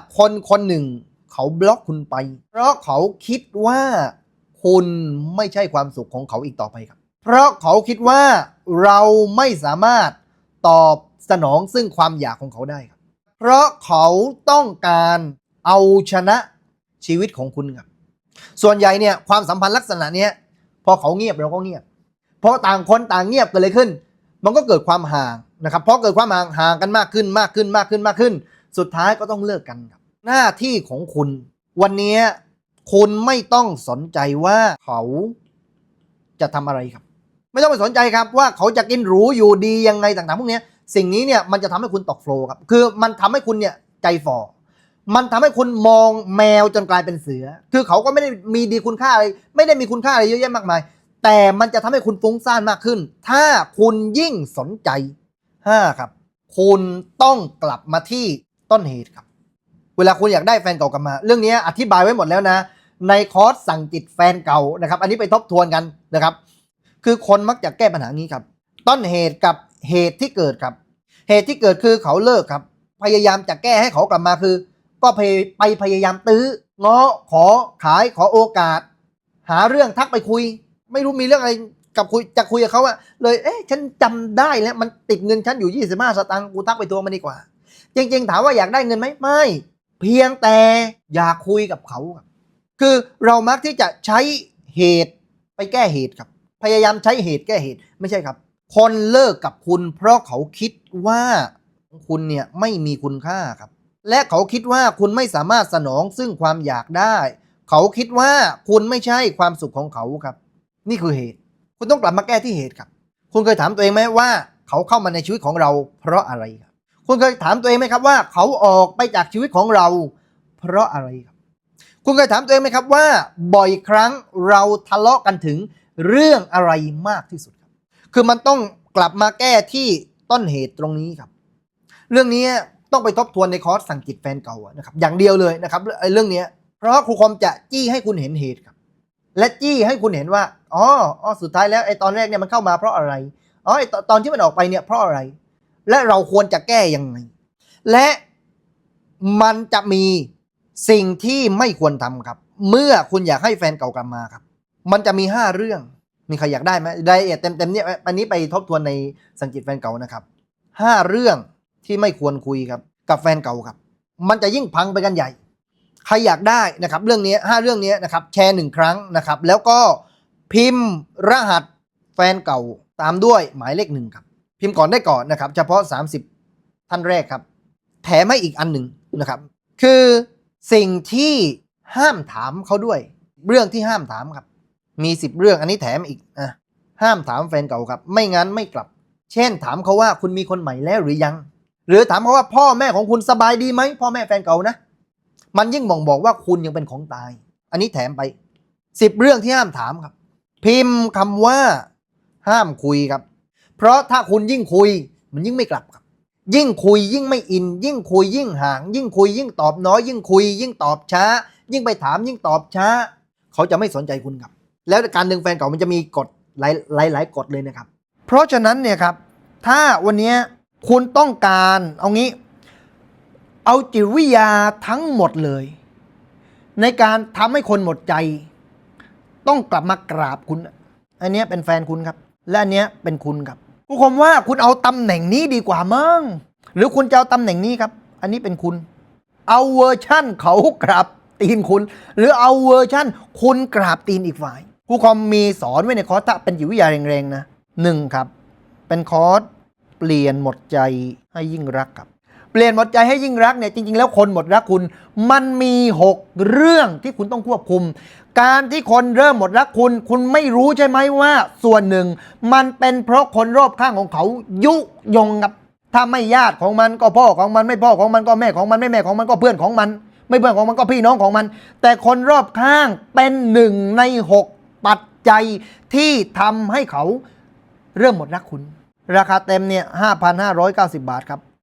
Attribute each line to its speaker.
Speaker 1: ถ้าคนคนหนึ่ง เขาบล็อกคุณไป เพราะเขาคิดว่าคุณไม่ใช่ความสุขของเขาอีกต่อไปครับ เพราะเขาคิดว่าเราไม่สามารถตอบสนองซึ่งความอยากของเขาได้ครับ เพราะเขาต้องการเอาชนะชีวิตของคุณครับ ส่วนใหญ่เนี่ยความสัมพันธ์ลักษณะเนี้ยพอเขาเงียบเราก็เงียบ เพราะต่างคนต่างเงียบกันเลยขึ้น มันก็เกิดความห่างนะครับ เพราะเกิดความห่างห่างกันมากขึ้นมากขึ้นมากขึ้นมากขึ้น สุดท้ายก็ต้องเลิกกันครับ หน้าที่ของคุณ วันนี้คุณไม่ต้องสนใจว่าเขาจะทำอะไรครับ ไม่ต้องไปสนใจครับว่าเขาจะกินหรูอยู่ดียังไงต่างๆพวกนี้สิ่งนี้เนี่ยมันจะทำให้คุณตกโฟล์ครับ คือมันทำให้คุณเนี่ยใจฝ่อมันทำให้คุณมองแมวจนกลายเป็นเสือ คือเขาก็ไม่ได้มีดีคุณค่าอะไร ไม่ได้มีคุณค่าอะไรเยอะแยะมากมาย แต่มันจะทำให้คุณฟุ้งซ่านมากขึ้น ถ้าคุณยิ่งสนใจห้าครับ คุณต้องกลับมาที่ ต้นเหตุครับ เวลาคุณอยากได้แฟนเก่ากลับมา เรื่องนี้อธิบายไว้หมดแล้วนะ ในคอร์สสั่งจิตแฟนเก่านะครับ อันนี้ไปทบทวนกันนะครับ คือคนมักจะแก้ปัญหานี้ครับ ต้นเหตุกับเหตุที่เกิดครับ เหตุที่เกิดคือเขาเลิกครับ พยายามจะแก้ให้เขากลับมาคือ ก็ไปไปพยายามตื้อง้อขอขายขอโอกาส หาเรื่องทักไปคุย ไม่รู้มีเรื่องอะไรกับคุยจะคุยกับเขาอะเลย เอ๊ะ ฉันจำได้แล้ว มันติดเงินฉันอยู่ 25 สตางค์ กูทักไปทวมันดีกว่า จริง ๆ ถามว่าอยากได้เงินไหมไม่ เพียงแต่อยากคุยกับเขาครับคือเรามักที่จะใช้เหตุไปแก้เหตุครับ พยายามใช้เหตุแก้เหตุไม่ใช่ครับ คนเลิกกับคุณเพราะเขาคิดว่าคุณเนี่ยไม่มีคุณค่าครับ และเขาคิดว่าคุณไม่สามารถสนองซึ่งความอยากได้ เขาคิดว่าคุณไม่ใช่ความสุขของเขาครับ นี่คือเหตุ คุณต้องกลับมาแก้ที่เหตุครับ คุณเคยถามตัวเองไหมว่า เขาเข้ามาในชีวิตของเราเพราะอะไรครับ คุณเคยถามตัวเองไหมครับว่า เขาออกไปจากชีวิตของเรา เพราะอะไรครับ คุณเคยถามตัวเองไหมครับว่า บ่อยครั้งเราทะเลาะกันถึงเรื่องอะไรมากที่สุดครับ คือมันต้องกลับมาแก้ที่ต้นเหตุตรงนี้ครับ เรื่องนี้ต้องไปทบทวนในคอร์สสั่งจิตแฟนเก่านะครับ อย่างเดียวเลยนะครับเรื่องนี้เพราะครูคอมจะจี้ให้คุณเห็นเหตุครับ และจี้ให้คุณเห็นว่าอ๋ออ๋อสุดท้ายแล้วไอ้ตอนแรกเนี่ยมันเข้ามาเพราะอะไรอ๋อไอ้ตอนที่มันออกไปเนี่ยเพราะอะไร และเราควรจะแก้ยังไง และมันจะมีสิ่งที่ไม่ควรทำครับ เมื่อคุณอยากให้แฟนเก่ากลับมาครับ มันจะมีห้าเรื่อง มีใครอยากได้ไหมรายละเอียดเต็มๆเนี่ยอันนี้ไปทบทวนในสังกิตแฟนเก่านะครับห้าเรื่องที่ไม่ควรคุยครับ กับแฟนเก่าครับ มันจะยิ่งพังไปกันใหญ่ ใครอยากได้นะครับ เรื่องนี้ห้าเรื่องนี้นะครับ แชร์หนึ่งครั้งนะครับ แล้วก็พิมพ์รหัสแฟนเก่าตามด้วยหมายเลขหนึ่งครับ พิมพ์ก่อนได้ก่อนนะครับ เฉพาะ 30 ท่านแรกครับ แถมให้อีกอันหนึ่งนะครับ คือสิ่งที่ห้ามถามเขาด้วย เรื่องที่ห้ามถามครับ มี 10 เรื่องอันนี้แถมอีกอะห้ามถามแฟนเก่าครับ ไม่งั้นไม่กลับ เช่น ถามเขาว่าคุณมีคนใหม่แล้วหรือยัง หรือถามเขาว่าพ่อแม่ของคุณสบายดีไหมพ่อแม่แฟนเก่านะ มันยิ่งบ่งบอกว่าคุณยังเป็นของตาย อันนี้แถมไปสิบเรื่องที่ห้ามถามครับ พิมพ์คำว่า ห้ามคุยครับ เพราะถ้าคุณยิ่งคุยมันยิ่งไม่กลับครับ ยิ่งคุยยิ่งไม่อิน ยิ่งคุยยิ่งห่าง ยิ่งคุยยิ่งตอบน้อย ยิ่งคุย ยิ่งตอบช้า ยิ่งไปถามยิ่งตอบช้า เขาจะไม่สนใจคุณครับ แล้วการดึงแฟนเก่ามันจะมีกฎหลายหลายกฎเลยนะครับ เพราะฉะนั้นเนี่ยครับ ถ้าวันนี้คุณต้องการเอางี้ เอาจิตวิทยาทั้งหมดเลย ในการทำให้คนหมดใจ ต้องกลับมากราบคุณ อันนี้เป็นแฟนคุณครับ และอันนี้เป็นคุณครับ ผู้ชมว่าคุณเอาตำแหน่งนี้ดีกว่ามั้งหรือคุณจะเอาตำแหน่งนี้ครับ อันนี้เป็นคุณ เอาเวอร์ชั่นเขากราบตีนคุณ หรือเอาเวอร์ชั่นคุณกราบตีนอีกฝ่ายผู้คอมมีสอนไว้ในคอร์สเป็นจิตวิทยาแรงๆนะหนึ่งครับ เป็นคอร์สเปลี่ยนหมดใจให้ยิ่งรักครับ เปลี่ยนหมดใจให้ยิ่งรักเนี่ยจริง ๆ แล้วคนหมดรักคุณ มันมี 6 เรื่องที่คุณต้องควบคุม การที่คนเริ่มหมดรักคุณ คุณไม่รู้ใช่ไหมว่า ส่วนหนึ่ง มันเป็นเพราะคนรอบข้างของเขายุยงครับถ้าไม่ญาติของมันก็พ่อของมันไม่พ่อของมันก็แม่ของมันไม่แม่ของมันก็เพื่อนของมัน ไม่เพื่อนของมันก็พี่น้องของมัน แต่คนรอบข้างเป็นหนึ่งใน 6 ปัจจัยที่ทำให้เขาเริ่มหมดรักคุณ ราคาเต็มเนี่ย 5,590 บาทครับ